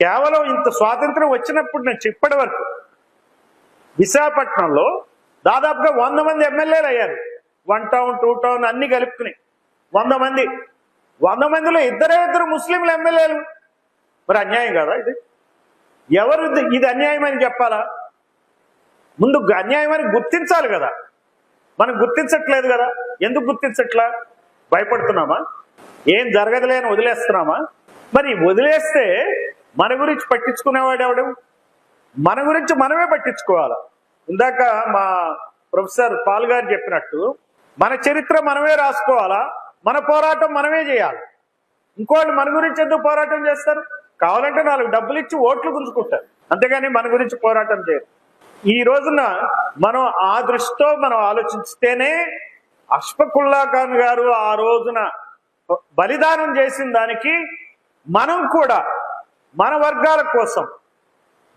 కేవలం ఇంత స్వాతంత్రం వచ్చినప్పుడు నుంచి ఇప్పటి వరకు విశాఖపట్నంలో దాదాపుగా వంద మంది ఎమ్మెల్యేలు అయ్యారు. వన్ టౌన్ టూ టౌన్ అన్ని కలుపుకుని. వంద మంది. వంద మందిలో ఇద్దరే ఇద్దరు ముస్లింలు ఎమ్మెల్యేలు. మరి అన్యాయం కదా ఇది? ఎవరు ఇది- ఇది అన్యాయం అని చెప్పాలా? ముందు అన్యాయం అని గుర్తించాలి కదా. మనం గుర్తించట్లేదు కదా. ఎందుకు గుర్తించట్లా? భయపడుతున్నామా? ఏం జరగదులే అని వదిలేస్తున్నామా? మరి వదిలేస్తే మన గురించి పట్టించుకునేవాడు ఎవడు? మన గురించి మనమే పట్టించుకోవాలి? ఇందాక మా ప్రొఫెసర్ పాల్ గారు చెప్పినట్టు మన చరిత్ర మనమే రాసుకోవాలా? మన పోరాటం మనమే చేయాలి. ఇంకోళ్ళు మన గురించి ఎందుకు పోరాటం చేస్తారు? కావాలంటే నాలుగు డబ్బులు ఇచ్చి ఓట్లు గుంజుకుంటారు. అంతేగాని మన గురించి పోరాటం చేయరు. ఈ రోజున మనం ఆ దృష్టితో మనం ఆలోచిస్తేనే అష్ఫకుల్లా ఖాన్ గారు ఆ రోజున బలిదానం చేసిన దానికి మనం కూడా మన వర్గాల కోసం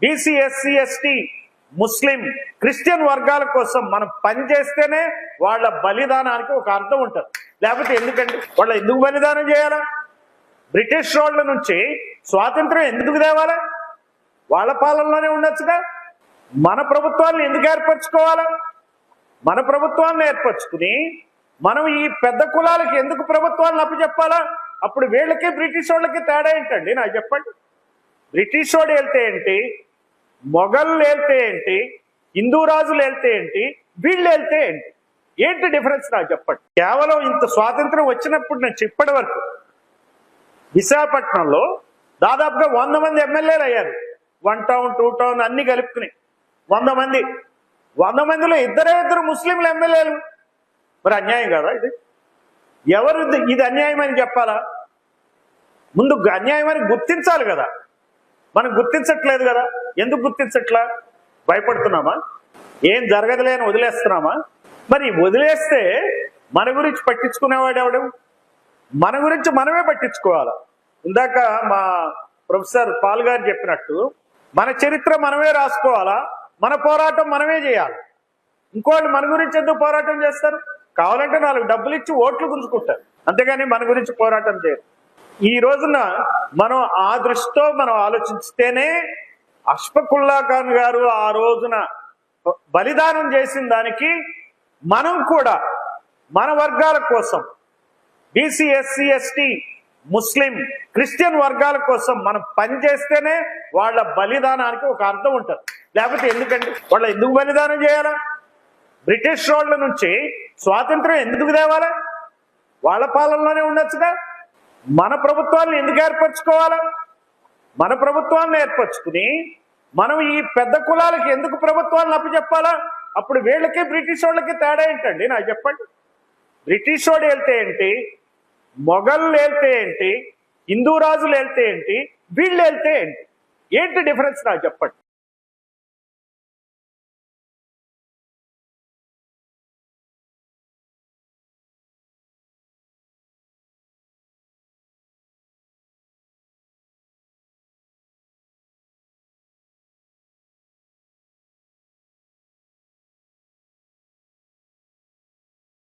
BC SC ST Muslim Christian వర్గాల కోసం మనం పనిచేస్తేనే వాళ్ళ బలిదానానికి ఒక అర్థం ఉంటుంది. లేకపోతే ఎందుకంటే వాళ్ళు ఎందుకు బలిదానం చేయాలా? బ్రిటిష్ రోడ్ల నుంచి స్వాతంత్రం ఎందుకు తేవాలా? వాళ్ళ పాలనలోనే ఉండొచ్చుగా? మన ప్రభుత్వాన్ని ఎందుకు ఏర్పరచుకోవాలా? మన ప్రభుత్వాన్ని ఏర్పరచుకుని మనం ఈ పెద్ద కులాలకి ఎందుకు ప్రభుత్వాన్ని అప్పచెప్పాలా? అప్పుడు వీళ్ళకి బ్రిటిష్ వాళ్ళకి తేడా ఏంటండి? నాకు చెప్పండి. బ్రిటిష్ వాడు వెళ్తే ఏంటి? మొఘళ్ళు వెళ్తే ఏంటి? హిందూ రాజులు వెళ్తే ఏంటి? వీళ్ళు వెళ్తే ఏంటి? ఏంటి డిఫరెన్స్ నాకు చెప్పండి. కేవలం ఇంత స్వాతంత్రం వచ్చినప్పుడు నేను చెప్పడం వరకు విశాఖపట్నంలో దాదాపుగా వంద మంది ఎమ్మెల్యేలు అయ్యారు. వన్ టౌన్ టూ టౌన్ అన్ని కలుపుకుని. వంద మంది. వంద మందిలో ఇద్దరే ఇద్దరు ముస్లింలు ఎమ్మెల్యేలు. మరి అన్యాయం కదా ఇది? ఎవరు ఇది- ఇది అన్యాయం అని చెప్పాలా? ముందు అన్యాయం అని గుర్తించాలి కదా. మనం గుర్తించట్లేదు కదా? ఎందుకు గుర్తించట్లా? భయపడుతున్నామా? ఏం జరగదులే అని వదిలేస్తున్నామా? మరి వదిలేస్తే మన గురించి పట్టించుకునేవాడు ఎవడు? మన గురించి మనమే పట్టించుకోవాలి? ఇందాక మా ప్రొఫెసర్ పాల్ గారు చెప్పినట్టు మన చరిత్ర మనమే రాసుకోవాలా? మన పోరాటం మనమే చేయాలి. ఇంకోళ్ళు మన గురించి ఎందుకు పోరాటం చేస్తారు? కావాలంటే నాలుగు డబ్బులు ఇచ్చి ఓట్లు గుంజుకుంటారు. అంతేగాని మన గురించి పోరాటం చేయరు. ఈ రోజున మనం ఆ దృష్టితో మనం ఆలోచిస్తేనే అష్ఫకుల్లా ఖాన్ గారు ఆ రోజున బలిదానం చేసిన దానికి మనం కూడా మన వర్గాల కోసం BC SC ST Muslim Christian వర్గాల కోసం మనం పనిచేస్తేనే వాళ్ళ బలిదానానికి ఒక అర్థం ఉంటుంది. లేకపోతే ఎందుకంటే వాళ్ళ ఎందుకు బలిదానం చేయాలా? బ్రిటిష్ రోడ్ల నుంచి స్వాతంత్రం ఎందుకు తేవాలా? వాళ్ళ పాలనలోనే ఉండొచ్చుగా? మన ప్రభుత్వాన్ని ఎందుకు ఏర్పరచుకోవాలా? మన ప్రభుత్వాన్ని ఏర్పరచుకుని మనం ఈ పెద్ద కులాలకి ఎందుకు ప్రభుత్వాలను అప్పచెప్పాలా? అప్పుడు వీళ్ళకి బ్రిటిష్ వాళ్ళకి తేడా ఏంటండి? నాకు చెప్పండి. బ్రిటిష్ వాడు వెళ్తే ఏంటి? మొఘల్ వెళ్తే ఏంటి? హిందూ రాజులు వెళ్తే ఏంటి? వీళ్ళు వెళ్తే ఏంటి? ఏంటి డిఫరెన్స్ నాకు చెప్పండి.